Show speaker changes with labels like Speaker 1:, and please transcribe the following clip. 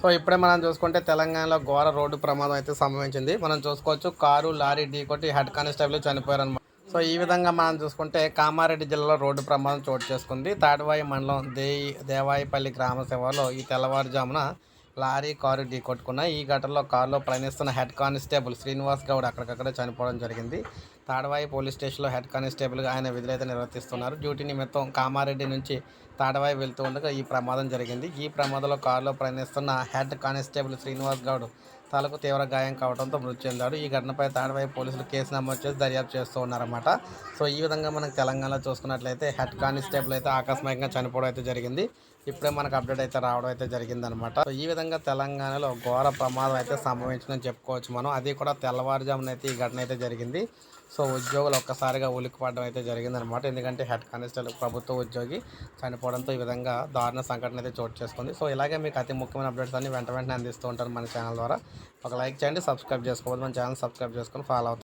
Speaker 1: So ఇప్పుడే మనం చూసుకుంటే తెలంగాణలో ఘోర రోడ్డు ప్రమాదం అయితే సంభవించింది. మనం చూసుకోవచ్చు కారు లారీ ఢీ కొట్టి హెడ్ కానిస్టేబుల్ చనిపోయారు అనమాట సో ఈ విధంగా మనం చూసుకుంటే కామారెడ్డి జిల్లాలో రోడ్డు ప్రమాదం చోటు చేసుకుంది. తాడివాయి మండలం దే దేవాయిపల్లి గ్రామ సేవలో ఈ తెల్లవారుజామున లారీ కారు ఢీ కొట్టుకున్నాయి. ఈ ఘటనలో కారులో ప్రయాణిస్తున్న హెడ్ కానిస్టేబుల్ శ్రీనివాస్ గౌడ్ అక్కడికక్కడే చనిపోవడం జరిగింది. తాడవాయి పోలీస్ స్టేషన్లో హెడ్ కానిస్టేబుల్గా ఆయన విధులైతే నిర్వర్తిస్తున్నారు. డ్యూటీ నిమిత్తం కామారెడ్డి నుంచి తాడవాయి వెళ్తూ ఉండగా ఈ ప్రమాదం జరిగింది. ఈ ప్రమాదంలో కారులో ప్రయాణిస్తున్న హెడ్ కానిస్టేబుల్ శ్రీనివాస్ గౌడ్ తలకు తీవ్ర గాయం కావడంతో మృతి చెందాడు. ఈ ఘటనపై తాడవాయి పోలీసులు కేసు నమోదు చేసి దర్యాప్తు చేస్తూ ఉన్నారన్నమాట. సో ఈ విధంగా మనకు తెలంగాణలో చూసుకున్నట్లయితే హెడ్ కానిస్టేబుల్ అయితే ఆకస్మికంగా చనిపోవడం అయితే జరిగింది. ఇప్పుడే మనకు అప్డేట్ అయితే రావడం అయితే జరిగిందనమాట సో ఈ విధంగా తెలంగాణలో ఘోర ప్రమాదం అయితే సంభవించిందని చెప్పుకోవచ్చు మనం. అది కూడా తెల్లవారుజామున అయితే ఈ ఘటన అయితే జరిగింది. సో ఉద్యోగులు ఒక్కసారిగా ఉలిక్కిపడడం అయితే జరిగిందనమాట. ఎందుకంటే హెడ్ కానిస్టేబుల్ ప్రభుత్వ ఉద్యోగి చనిపోవడంతో ఈ విధంగా దారుణ సంఘటన అయితే చోటు చేసుకుంది. సో ఇలాగే మీకు అతి ముఖ్యమైన అప్డేట్స్ అన్ని వెంట వెంటనే అందిస్తూ ఉంటారు మన ఛానల్ ద్వారా. ఒక లైక్ చేయండి సబ్స్క్రైబ్ చేసుకోవద్దు. మన ఛానల్ సబ్స్క్రైబ్ చేసుకొని ఫాలో అవుతారు